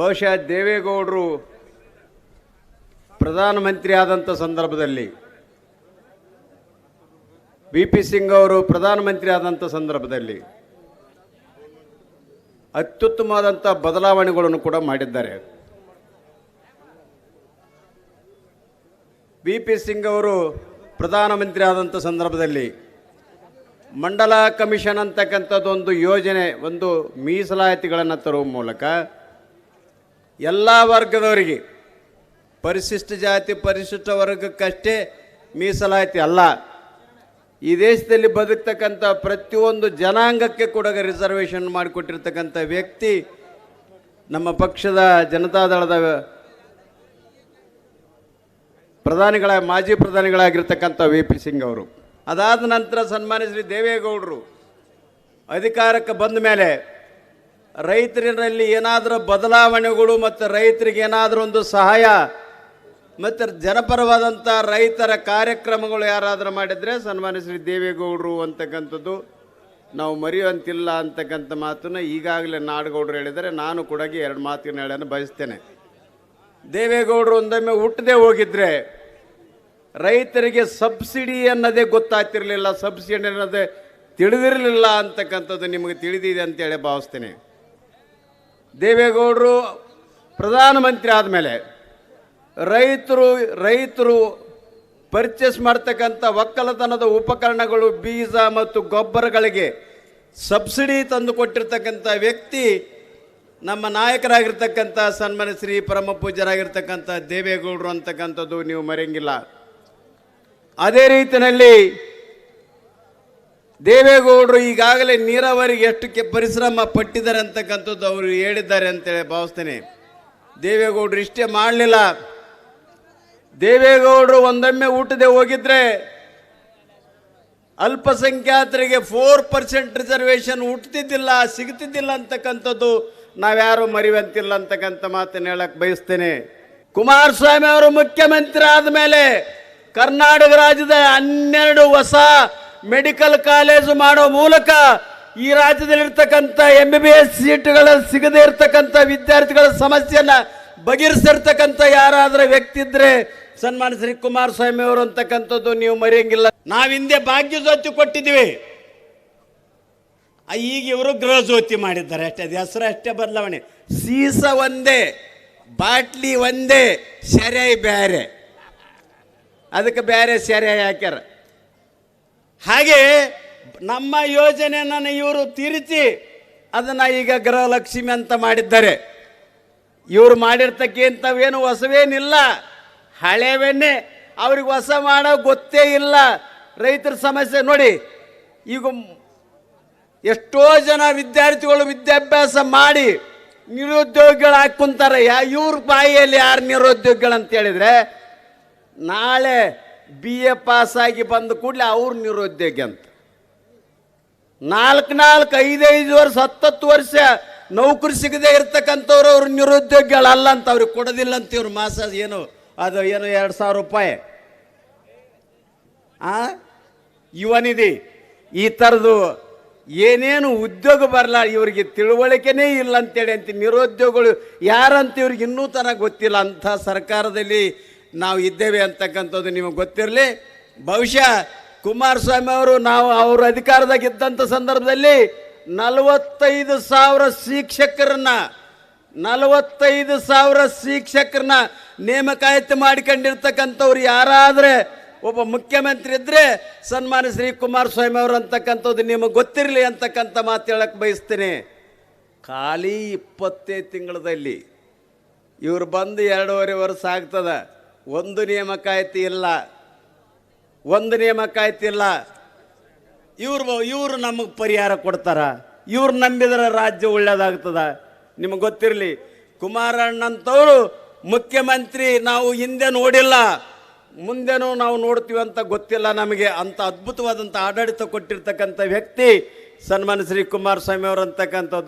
ಬಹುಶಃ ದೇವೇಗೌಡರು ಪ್ರಧಾನಮಂತ್ರಿ ಆದಂಥ ಸಂದರ್ಭದಲ್ಲಿ ಬಿ ಪಿ ಸಿಂಗ್ ಅವರು ಪ್ರಧಾನಮಂತ್ರಿ ಆದಂಥ ಸಂದರ್ಭದಲ್ಲಿ ಅತ್ಯುತ್ತಮವಾದಂಥ ಬದಲಾವಣೆಗಳನ್ನು ಕೂಡ ಮಾಡಿದ್ದಾರೆ. ಬಿ ಪಿ ಸಿಂಗ್ ಅವರು ಪ್ರಧಾನಮಂತ್ರಿ ಆದಂಥ ಸಂದರ್ಭದಲ್ಲಿ ಮಂಡಲ ಕಮಿಷನ್ ಅಂತಕ್ಕಂಥದ್ದೊಂದು ಯೋಜನೆ, ಒಂದು ಮೀಸಲಾತಿಗಳನ್ನು ತರುವ ಮೂಲಕ ಎಲ್ಲ ವರ್ಗದವರಿಗೆ, ಪರಿಶಿಷ್ಟ ಜಾತಿ, ಪರಿಶಿಷ್ಟ ವರ್ಗಕ್ಕಷ್ಟೇ ಮೀಸಲಾತಿ ಅಲ್ಲ. ಈ ದೇಶದಲ್ಲಿ ಬದುಕ್ತಕ್ಕಂಥ ಪ್ರತಿಯೊಂದು ಜನಾಂಗಕ್ಕೆ ಕೂಡ ರಿಸರ್ವೇಷನ್ ಮಾಡಿಕೊಟ್ಟಿರ್ತಕ್ಕಂಥ ವ್ಯಕ್ತಿ ನಮ್ಮ ಪಕ್ಷದ ಜನತಾದಳದ ಪ್ರಧಾನಿಗಳ, ಮಾಜಿ ಪ್ರಧಾನಿಗಳಾಗಿರ್ತಕ್ಕಂಥ ವಿ ಪಿ ಸಿಂಗ್ ಅವರು. ಅದಾದ ನಂತರ ಸನ್ಮಾನ್ಯ ಶ್ರೀ ದೇವೇಗೌಡರು ಅಧಿಕಾರಕ್ಕೆ ಬಂದ ಮೇಲೆ ರೈತರಲ್ಲಿ ಏನಾದರೂ ಬದಲಾವಣೆಗಳು ಮತ್ತು ರೈತರಿಗೆ ಏನಾದರೂ ಒಂದು ಸಹಾಯ ಮತ್ತು ಜನಪರವಾದಂಥ ರೈತರ ಕಾರ್ಯಕ್ರಮಗಳು ಯಾರಾದರೂ ಮಾಡಿದರೆ ಸನ್ಮಾನ್ಯ ಶ್ರೀ ದೇವೇಗೌಡರು ಅಂತಕ್ಕಂಥದ್ದು. ನಾವು ಮರೆಯುವಂತಿಲ್ಲ ಅಂತಕ್ಕಂಥ ಮಾತನ್ನು ಈಗಾಗಲೇ ನಾಡಗೌಡರು ಹೇಳಿದರೆ ನಾನು ಕೂಡ ಎರಡು ಮಾತಿನ ಹೇಳೋಣ ಬಯಸ್ತೇನೆ. ದೇವೇಗೌಡರು ಒಂದೊಮ್ಮೆ ಹುಟ್ಟದೆ ಹೋಗಿದ್ರೆ ರೈತರಿಗೆ ಸಬ್ಸಿಡಿ ಅನ್ನೋದೇ ಗೊತ್ತಾಗ್ತಿರಲಿಲ್ಲ, ಸಬ್ಸಿಡಿ ಅನ್ನೋದೇ ತಿಳಿದಿರಲಿಲ್ಲ ಅಂತಕ್ಕಂಥದ್ದು ನಿಮಗೆ ತಿಳಿದಿದೆ ಅಂತೇಳಿ ಭಾವಿಸ್ತೇನೆ. ದೇವೇಗೌಡರು ಪ್ರಧಾನಮಂತ್ರಿ ಆದಮೇಲೆ ರೈತರು ರೈತರು ಪರ್ಚೇಸ್ ಮಾಡ್ತಕ್ಕಂಥ ಒಕ್ಕಲತನದ ಉಪಕರಣಗಳು, ಬೀಜ ಮತ್ತು ಗೊಬ್ಬರಗಳಿಗೆ ಸಬ್ಸಿಡಿ ತಂದು ಕೊಟ್ಟಿರ್ತಕ್ಕಂಥ ವ್ಯಕ್ತಿ ನಮ್ಮ ನಾಯಕರಾಗಿರ್ತಕ್ಕಂಥ ಸನ್ಮಾನ ಶ್ರೀ ಪರಮ ಪೂಜ್ಯರಾಗಿರ್ತಕ್ಕಂಥ ದೇವೇಗೌಡರು ಅಂತಕ್ಕಂಥದ್ದು ನೀವು ಮರೆಯಂಗಿಲ್ಲ. ಅದೇ ರೀತಿಯಲ್ಲಿ ದೇವೇಗೌಡರು ಈಗಾಗಲೇ ನೀರಾವರಿಗೆ ಎಷ್ಟು ಪರಿಶ್ರಮ ಪಟ್ಟಿದ್ದಾರೆ ಅಂತಕ್ಕಂಥದ್ದು ಅವರು ಹೇಳಿದ್ದಾರೆ ಅಂತೇಳಿ ಭಾವಿಸ್ತೇನೆ. ದೇವೇಗೌಡರು ಇಷ್ಟೇ ಮಾಡಲಿಲ್ಲ. ದೇವೇಗೌಡರು ಒಂದೊಮ್ಮೆ ಊಟದೆ ಹೋಗಿದ್ರೆ ಅಲ್ಪಸಂಖ್ಯಾತರಿಗೆ ಫೋರ್ ಪರ್ಸೆಂಟ್ ರಿಸರ್ವೇಷನ್ ಹುಟ್ಟುತ್ತಿದ್ದಿಲ್ಲ ಸಿಗ್ತಿದ್ದಿಲ್ಲ ಅಂತಕ್ಕಂಥದ್ದು ನಾವ್ಯಾರು ಮರಿವಂತಿಲ್ಲ ಅಂತಕ್ಕಂಥ ಮಾತನ್ನು ಹೇಳಕ್ ಬಯಸ್ತೇನೆ. ಕುಮಾರಸ್ವಾಮಿ ಅವರು ಮುಖ್ಯಮಂತ್ರಿ ಆದಮೇಲೆ ಕರ್ನಾಟಕ ರಾಜ್ಯದ ಹನ್ನೆರಡು ಹೊಸ ಮೆಡಿಕಲ್ ಕಾಲೇಜು ಮಾಡೋ ಮೂಲಕ ಈ ರಾಜ್ಯದಲ್ಲಿರ್ತಕ್ಕಂಥ ಎಂ ಬಿ ಬಿ ಎಸ್ ಸೀಟುಗಳ ಸಿಗದೇ ಇರತಕ್ಕಂಥ ವಿದ್ಯಾರ್ಥಿಗಳ ಸಮಸ್ಯೆಯನ್ನು ಬಗೆಹರಿಸಿರ್ತಕ್ಕಂಥ ಯಾರಾದರೂ ವ್ಯಕ್ತಿ ಇದ್ರೆ ಸನ್ಮಾನ ಶ್ರೀ ಕುಮಾರಸ್ವಾಮಿ ಅವರು ಅಂತಕ್ಕಂಥದ್ದು ನೀವು ಮರೆಯಂಗಿಲ್ಲ. ನಾವು ಹಿಂದೆ ಭಾಗ್ಯ ಜ್ಯೋತಿ ಕೊಟ್ಟಿದ್ದೀವಿ ಈಗ ಇವರು ಗೃಹ ಜ್ಯೋತಿ ಮಾಡಿದ್ದಾರೆ ಅಷ್ಟೇ, ಅದು ಹೆಸರು ಅಷ್ಟೇ ಬದಲಾವಣೆ. ಸೀಸ ಒಂದೇ, ಬಾಟ್ಲಿ ಒಂದೇ, ಸೆರೆ ಬೇರೆ. ಅದಕ್ಕೆ ಬೇರೆ ಸೆರೆ ಹಾಕ್ಯಾರ ಹಾಗೆ ನಮ್ಮ ಯೋಜನೆಯನ್ನು ಇವರು ತಿರುಚಿ ಅದನ್ನು ಈಗ ಗೃಹಲಕ್ಷ್ಮಿ ಅಂತ ಮಾಡಿದ್ದಾರೆ. ಇವರು ಮಾಡಿರ್ತಕ್ಕಂಥವೇನು ಹೊಸವೇನಿಲ್ಲ. ಹಳೆವನ್ನೇ ಅವ್ರಿಗೆ ಹೊಸ ಮಾಡೋ ಗೊತ್ತೇ ಇಲ್ಲ. ರೈತರ ಸಮಸ್ಯೆ ನೋಡಿ, ಈಗ ಎಷ್ಟೋ ಜನ ವಿದ್ಯಾರ್ಥಿಗಳು ವಿದ್ಯಾಭ್ಯಾಸ ಮಾಡಿ ನಿರುದ್ಯೋಗಿಗಳು ಹಾಕ್ಕೊಂತಾರೆ. ಯಾ ಇವ್ರ ಬಾಯಿಯಲ್ಲಿ ಯಾರು ನಿರುದ್ಯೋಗಿಗಳು ಅಂತ ಹೇಳಿದ್ರೆ, ನಾಳೆ ಬಿ ಎ ಪಾಸಾಗಿ ಬಂದ ಕೂಡಲೇ ಅವ್ರ ನಿರುದ್ಯೋಗಿ ಅಂತ. ನಾಲ್ಕು ನಾಲ್ಕು ಐದೈದು ವರ್ಷ, ಹತ್ತತ್ತು ವರ್ಷ ನೌಕರಿ ಸಿಗದೆ ಇರ್ತಕ್ಕಂಥವ್ರು ಅವ್ರು ನಿರುದ್ಯೋಗಿಗಳಲ್ಲ ಅಂತ ಅವ್ರಿಗೆ ಕೊಡೋದಿಲ್ಲ ಅಂತ ಇವ್ರು ಮಾಸ ಏನು, ಅದು ಏನು ಎರಡು ಸಾವಿರ ರೂಪಾಯಿ. ಆ? ಯುವನಿಧಿ ಈ ಥರದ್ದು ಏನೇನು ಉದ್ಯೋಗ ಬರಲ್ಲ ಇವರಿಗೆ ತಿಳುವಳಿಕೆನೇ ಇಲ್ಲ ಅಂತೇಳಿ ಅಂತ ನಿರುದ್ಯೋಗಗಳು ಯಾರಂತ ಇವ್ರಿಗೆ ಇನ್ನೂ ತನಕ ಗೊತ್ತಿಲ್ಲ. ಅಂಥ ಸರ್ಕಾರದಲ್ಲಿ ನಾವು ಇದ್ದೇವೆ ಅಂತಕ್ಕಂಥದ್ದು ನಿಮಗೆ ಗೊತ್ತಿರಲಿ. ಬಹುಶಃ ಕುಮಾರಸ್ವಾಮಿ ಅವರು ನಾವು ಅವರು ಅಧಿಕಾರದಾಗ ಇದ್ದಂಥ ಸಂದರ್ಭದಲ್ಲಿ ನಲವತ್ತೈದು ಸಾವಿರ ಶಿಕ್ಷಕರನ್ನ, ನಲವತ್ತೈದು ಸಾವಿರ ಶಿಕ್ಷಕರನ್ನ ನೇಮಕಾಯಿತಿ ಮಾಡಿಕೊಂಡಿರ್ತಕ್ಕಂಥವ್ರು ಯಾರಾದರೆ, ಒಬ್ಬ ಮುಖ್ಯಮಂತ್ರಿ ಇದ್ದರೆ ಸನ್ಮಾನ ಶ್ರೀ ಕುಮಾರಸ್ವಾಮಿ ಅವರು ಅಂತಕ್ಕಂಥದ್ದು ನಿಮಗೆ ಗೊತ್ತಿರಲಿ ಅಂತಕ್ಕಂಥ ಮಾತು ಹೇಳಕ್ಕೆ ಬಯಸ್ತೇನೆ. ಖಾಲಿ ಇಪ್ಪತ್ತೇ ತಿಂಗಳದಲ್ಲಿ ಇವ್ರು ಬಂದು ಎರಡೂವರೆ ವರ್ಷ ಆಗ್ತದ. ಒಂದು ನೇಮಕಾತಿ ಇಲ್ಲ. ಒಂದು ನೇಮಕಾತಿ ಇಲ್ಲ. ಇವ್ರು ಇವರು ನಮಗೆ ಪರಿಹಾರ ಕೊಡ್ತಾರ. ಇವ್ರು ನಂಬಿದ್ರೆ ರಾಜ್ಯ ಒಳ್ಳೇದಾಗ್ತದ. ನಿಮಗೆ ಗೊತ್ತಿರಲಿ, ಕುಮಾರಣ್ಣಂತವರು ಮುಖ್ಯಮಂತ್ರಿ, ನಾವು ಹಿಂದೆ ನೋಡಿಲ್ಲ. ಮುಂದೆನೂ ನಾವು ನೋಡ್ತೀವಿ ಅಂತ ಗೊತ್ತಿಲ್ಲ ನಮಗೆ. ಅಂತ ಅದ್ಭುತವಾದಂಥ ಆಡಳಿತ ಕೊಟ್ಟಿರ್ತಕ್ಕಂಥ ವ್ಯಕ್ತಿ ಸನ್ಮಾನ ಶ್ರೀ ಕುಮಾರಸ್ವಾಮಿ ಅವರಂತಕ್ಕಂಥದ್ದು